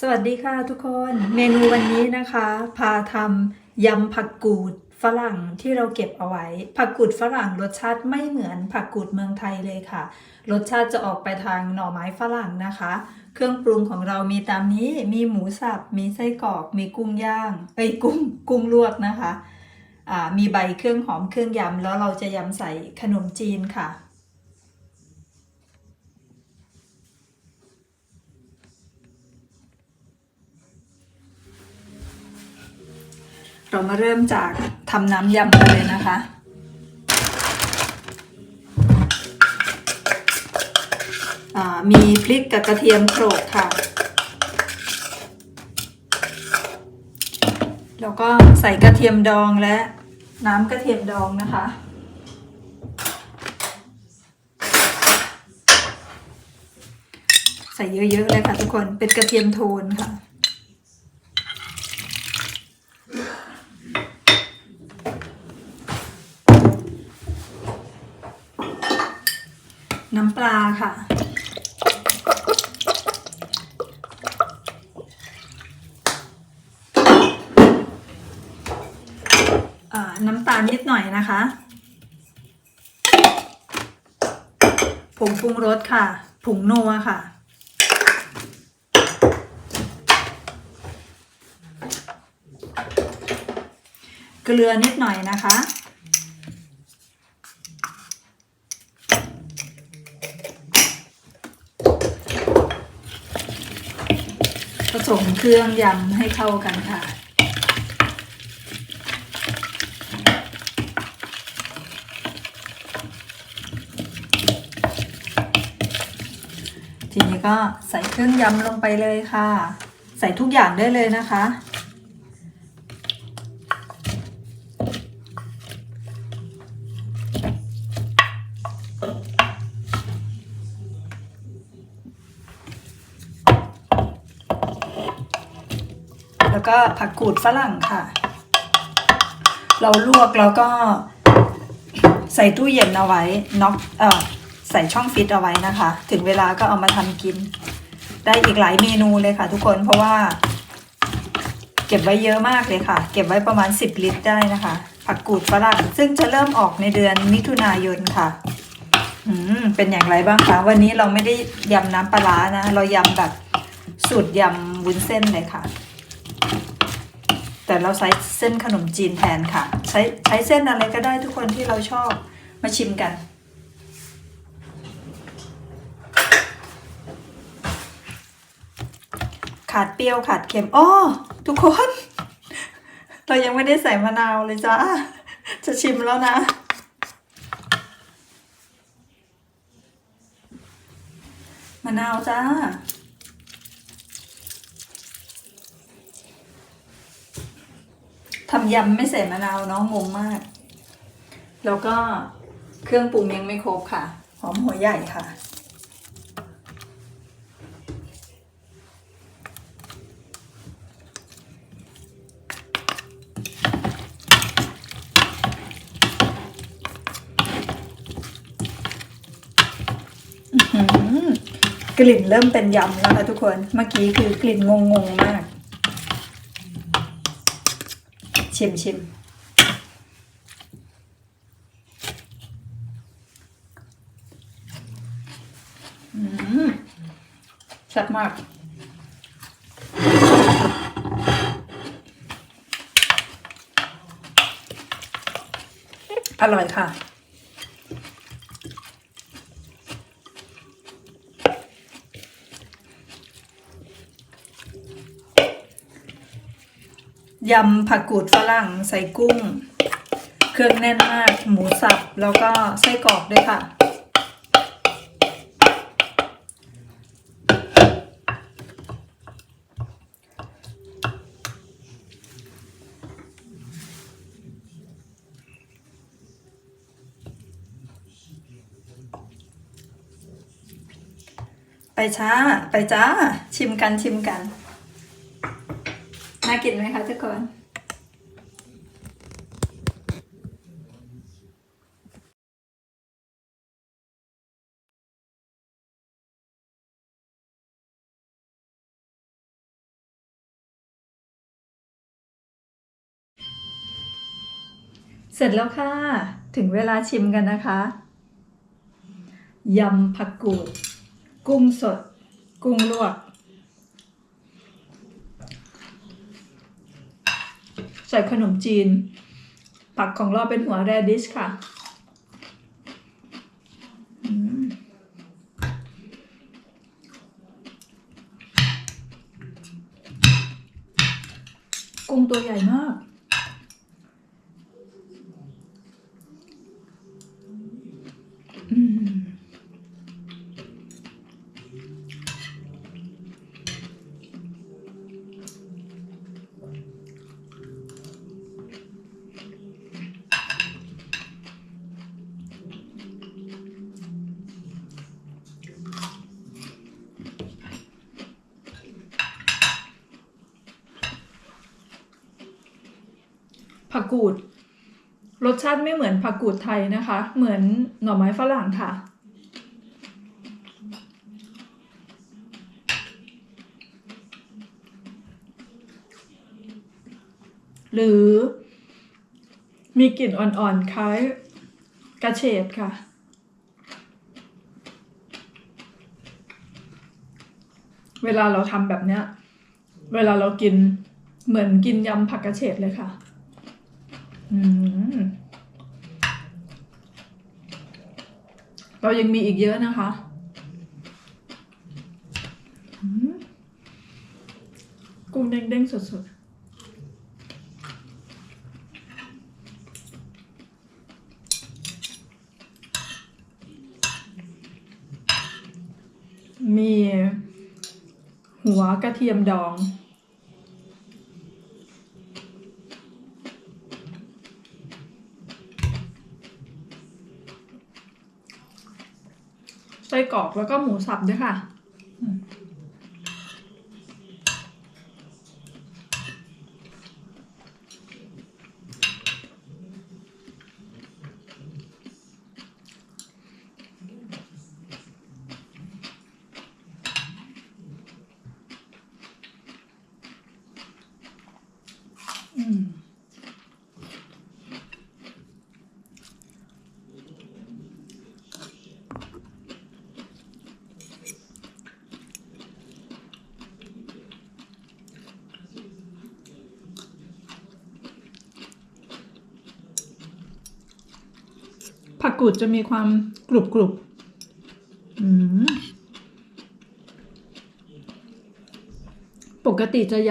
สวัสดีค่ะทุกคนเมนูวันนี้นะคะ พาทำยำผักกูดฝรั่งที่เราเก็บเอาไว้ ผักกูดฝรั่งรสชาติไม่เหมือนผักกูดเมืองไทยเลยค่ะ รสชาติจะออกไปทางหน่อไม้ฝรั่งนะคะ เครื่องปรุงของเรามีตามนี้มีหมูสับ มีไส้กรอก มีกุ้งย่างเอ้ยกุ้งกุ้งลวกนะคะมีใบเครื่องหอมเครื่องยำแล้วเราจะยำใส่ขนมจีนค่ะ เรามาเริ่มจากทำน้ำยำกันเลยนะคะอ่ามีพริกกับกระเทียมโขลกค่ะ แล้วก็ใส่กระเทียมดองและน้ำกระเทียมดองนะคะ ใส่เยอะๆเลยค่ะทุกคน เป็นกระเทียมโทนค่ะ น้ำปลาค่ะ อ่า นิดหน่อยนะคะ ผงปรุงรสค่ะ ผงนัวค่ะ เกลือนิดหน่อยนะคะผสมเครื่องยำให้เข้ากันค่ะ ทีนี้ ก็ใส่เครื่องยำลงไปเลยค่ะ ใส่ทุกอย่างได้เลยนะคะ แล้วก็ผักกูดฝรั่งค่ะ เราลวกแล้วก็ใส่ตู้เย็นเอาไว้น็อกเอ่อ ใส่ช่องฟิตเอาไว้นะคะ ถึงเวลาก็เอามาทำกิน ได้อีกหลายเมนูเลยค่ะทุกคนเพราะว่า เก็บไว้เยอะมากเลยค่ะ เก็บไว้ประมาณ 10 ลิตรได้นะคะ ผักกูดฝรั่งซึ่งจะเริ่มออกในเดือนมิถุนายนค่ะอืมเป็นอย่างไรบ้างคะวันนี้เราไม่ได้ยำน้ำปลาร้านะ เรายำแบบสูตรยำวุ้นเส้นเลยค่ะ แต่เราใช้เส้นขนมจีนแทนค่ะ ใช้ใช้เส้นอะไรก็ได้ทุกคนที่เราชอบมาชิมกัน ขาดเปรี้ยวขาดเค็มอ้อทุกคน เรายังไม่ได้ใส่มะนาวเลยจ้าจะชิมแล้วนะมะนาวจ้าทำยำไม่ใส่มะนาวเน้องงงมาก แล้วก็เครื่องปรุงยังไม่ครบค่ะ หอมหัวใหญ่ค่ะ อื้อหือ กลิ่นเริ่มเป็นยำแล้วค่ะทุกคน เมื่อกี้คือกลิ่นงงงๆมาก ชิมชิมอืมแซ่บมาก อร่อยค่ะ ยำผักกูดฝรั่งใส่กุ้ง เครื่องแน่นมาก หมูสับ แล้วก็ไส้กรอกด้วยค่ะ ไปช้า ไปจ้า ชิมกันชิมกันากินไหมคะทุกคน เสร็จแล้วค่ะ ถึงเวลาชิมกันนะคะ ยำผักกูด กุ้งสด กุ้งลวก ใส่ขนมจีน ผักของเราเป็นหัวแรดิชค่ะกุ้งตัวใหญ่มา ผักกูด รสชาติไม่เหมือนผักกูดไทยนะคะ เหมือนหน่อไม้ฝรั่งค่ะ หรือมีกลิ่นอ่อนๆ คล้ายกระเฉดค่ะ เวลาเราทำแบบเนี้ย เวลาเรากินเหมือนกินยำผักกระเฉดเลยค่ะ เรายังมีอีกเยอะนะคะกุ้งเด้งๆสดๆมีหัวกระเทียมดอง ไส้กรอกแล้วก็หมูสับด้วยค่ะ ผักกูดจะมีความกรุบกรุบปกติจะย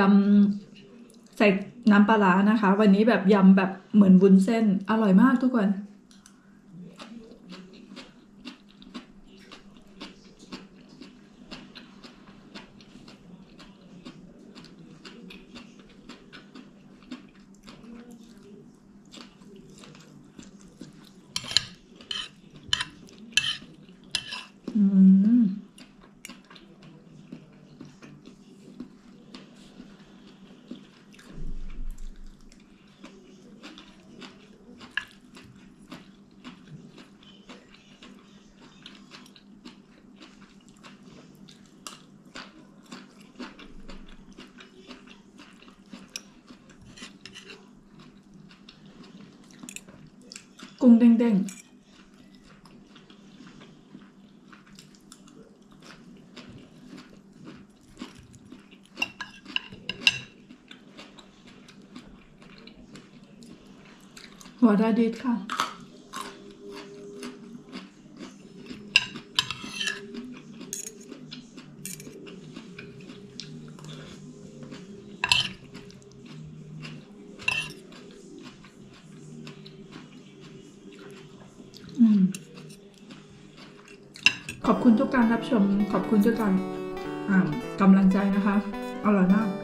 ำใส่น้ำปลาร้านะคะ วันนี้แบบยำแบบเหมือนวุ้นเส้น อร่อยมากทุกคน อืมกุ้ง เด้งๆหัวดาดิดค่ะอืมขอบคุณทุกการรับชม ขอบคุณทุกการอ่ากำลังใจนะคะ อร่อยมาก